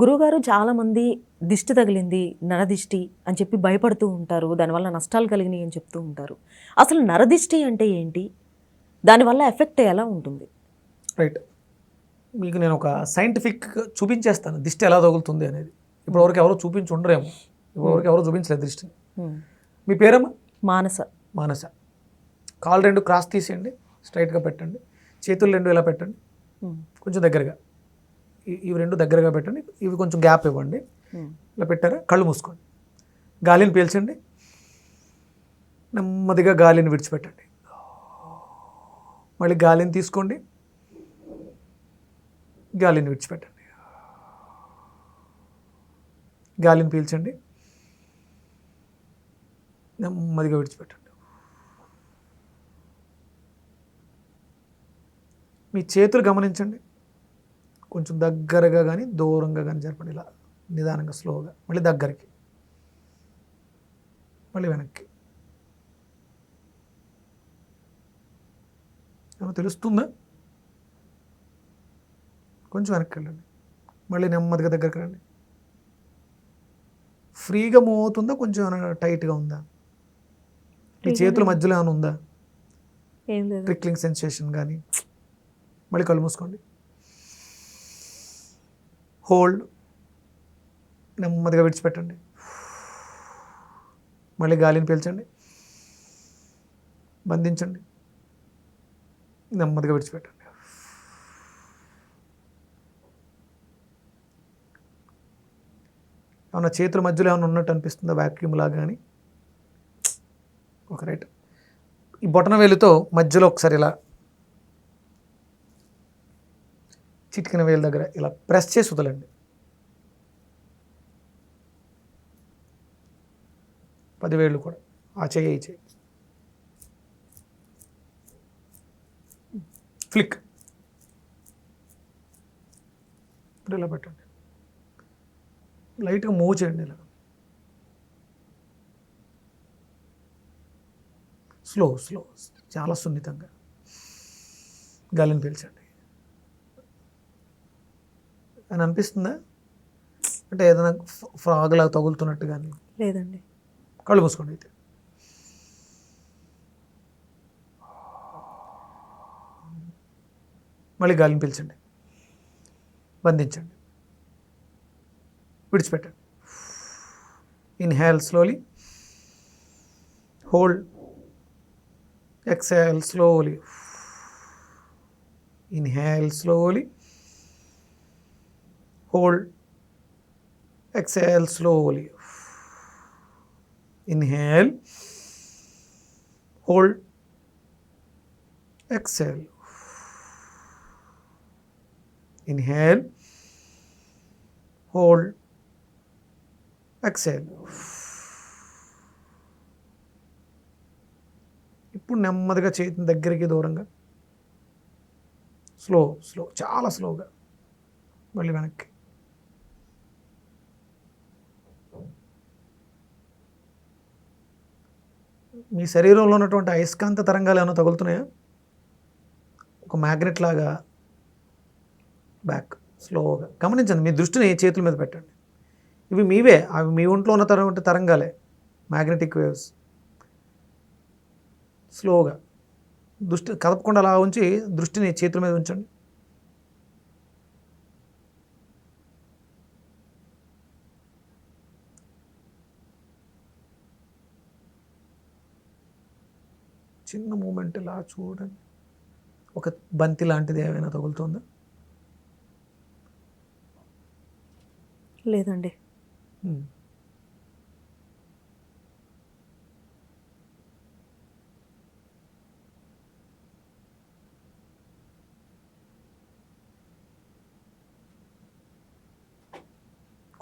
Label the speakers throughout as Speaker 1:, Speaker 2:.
Speaker 1: గురువుగారు చాలామంది దిష్టి తగిలింది నరదిష్టి అని చెప్పి భయపడుతూ ఉంటారు. దానివల్ల నష్టాలు కలిగినాయి అని చెప్తూ ఉంటారు. అసలు నరదిష్టి అంటే ఏంటి? దానివల్ల ఎఫెక్ట్ ఎలా ఉంటుంది?
Speaker 2: రైట్. మీకు నేను ఒక సైంటిఫిక్ చూపించేస్తాను. దిష్టి ఎలా తగులుతుంది అనేది. ఇప్పటివరకు ఎవరు చూపించి ఉండరేమో ఇప్పటివరకు ఎవరు చూపించలేదు దృష్టిని. మీ పేరమ్మా?
Speaker 1: మానస.
Speaker 2: మానస. కాలు రెండు క్రాస్ తీసేయండి. స్ట్రైట్గా పెట్టండి. చేతులు రెండు ఇలా పెట్టండి. కొంచెం దగ్గరగా. ఇవి రెండు దగ్గరగా పెట్టండి. ఇవి కొంచెం గ్యాప్ ఇవ్వండి.
Speaker 1: ఉమ్.
Speaker 2: ఇలా పెట్టారా? కళ్ళు మూసుకోండి. గాలిని పీల్చండి. నెమ్మదిగా గాలిని విడిచిపెట్టండి. మళ్ళీ గాలిని తీసుకోండి. గాలిని విడిచిపెట్టండి. గాలిని పీల్చండి. నెమ్మదిగా విడిచిపెట్టండి. మీ చేతులు గమనించండి. కొంచెం దగ్గరగా కానీ దూరంగా కానీ జరపండి ఇలా నిదానంగా స్లోగా మళ్ళీ దగ్గరికి. మళ్ళీ వెనక్కి. ఏమో తెలుస్తుందా? కొంచెం వెనక్కి వెళ్ళండి. మళ్ళీ నెమ్మదిగా దగ్గరికి రండి. ఫ్రీగా మూవ్ అవుతుందా? కొంచెం ఏమైనా టైట్గా ఉందా? మీ చేతుల మధ్యలో ఏమైనా ఉందా? ట్రిక్లింగ్ సెన్సేషన్ కానీ. మళ్ళీ కళ్ళు మూసుకోండి. హోల్డ్ నెమ్మదిగా విడిచిపెట్టండి. మళ్ళీ గాలిని పీల్చండి. బంధించండి. నెమ్మదిగా విడిచిపెట్టండి. ఏమన్నా చేతుల మధ్యలో ఏమైనా ఉన్నట్టు అనిపిస్తుందా వ్యాక్యూమ్ లాగా కానీ ఒక రైట్. ఈ బొటన వేలుతో మధ్యలో ఒకసారి ఇలా చిటికిన వేలు దగ్గర ఇలా ప్రెస్ చేసి వదలండి. పదివేళ్ళు కూడా. ఆ చేయి చేయి ఫ్లిక్. ఇప్పుడు ఇలా పెట్టండి. లైట్గా మూవ్ చేయండి ఇలా. స్లో స్లో చాలా సున్నితంగా. గాలిని పీల్చండి. అని అనిపిస్తుందా? అంటే ఏదైనా ఫ్రాగ్ లాగా తగులుతున్నట్టు కానీ.
Speaker 1: లేదండి.
Speaker 2: కళ్ళు మూసుకోండి అయితే. మళ్ళీ గాలిని పీల్చండి. బంధించండి. విడిచిపెట్టండి. Inhale slowly. Hold. Exhale slowly. Inhale slowly. Hold exhale slowly inhale hold exhale inhale hold exhale ఇప్పుడు నెమ్మదిగా చేతిని దగ్గరికి దూరంగా స్లో స్లో చాలా స్లోగా మళ్ళీ వెనక్కి మీ శరీరంలో ఉన్నటువంటి అయస్కాంత తరంగాలు ఏమైనా తగులుతున్నాయా? ఒక మ్యాగ్నెట్ లాగా బ్యాక్ స్లోగా. గమనించండి మీ దృష్టిని చేతుల మీద పెట్టండి. ఇవి మీవే అవి మీ ఒంట్లో ఉన్న తరం తరంగాలే. మ్యాగ్నెటిక్ వేవ్స్ స్లోగా దృష్టి కదపకుండా అలా ఉంచి దృష్టిని చేతుల మీద ఉంచండి. చిన్న మూమెంట్ ఇలా చూడండి. ఒక బంతి లాంటిది ఏమైనా తగులుతుందా?
Speaker 1: లేదండి.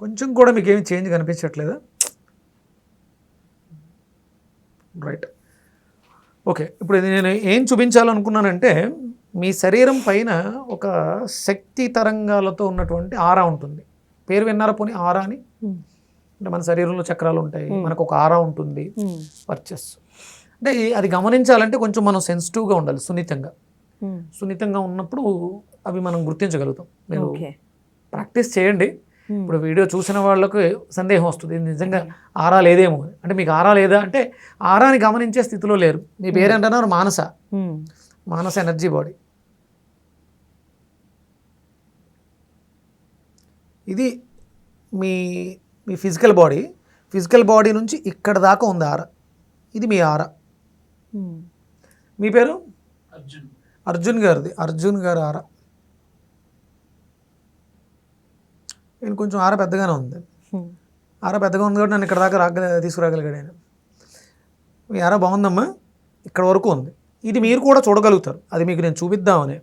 Speaker 2: కొంచెం కూడా మీకు ఏమి చేంజ్ కనిపించట్లేదా రైట్ ఓకే ఇప్పుడు నేను ఏం చూపించాలనుకున్నానంటే మీ శరీరం పైన ఒక శక్తి తరంగాలతో ఉన్నటువంటి ఆరా ఉంటుంది. పేరు విన్నారా పోనీ ఆరా అని. అంటే మన శరీరంలో చక్రాలు ఉంటాయి మనకు ఒక ఆరా ఉంటుంది.
Speaker 1: ఉమ్.
Speaker 2: వర్చస్ అంటే అది గమనించాలంటే కొంచెం మనం సెన్సిటివ్గా ఉండాలి సున్నితంగా. సున్నితంగా ఉన్నప్పుడు అవి మనం గుర్తించగలుగుతాం. మీరు
Speaker 1: ఓకే.
Speaker 2: ప్రాక్టీస్ చేయండి. ఇప్పుడు వీడియో చూసిన వాళ్ళకు సందేహం వస్తుంది. ఇది నిజంగా ఆరా లేదేమో. అంటే మీకు ఆరా లేదా అంటే ఆరాని గమనించే స్థితిలో లేరు. మీ పేరేంటన్నారు మానస.
Speaker 1: ఉమ్.
Speaker 2: Manasa energy body. ఇది మీ మీ ఫిజికల్ బాడీ. ఫిజికల్ బాడీ నుంచి ఇక్కడ దాకా ఉంది ఆర. ఇది మీ ఆర.
Speaker 1: ఉమ్.
Speaker 2: మీ పేరు? అర్జున్ గారిది. అర్జున్ గారి ఆర. నేను కొంచెం ఆర పెద్దగానే ఉంది. ఆర పెద్దగా ఉంది కాబట్టి నన్ను ఇక్కడ దాకా రాగ తీసుకురాగలిగాడు ఆయన. మీ ఆర బాగుందమ్మా. ఇక్కడ వరకు ఉంది. ఇది మీరు కూడా చూడగలుగుతారు. అది మీకు నేను చూపిద్దామని.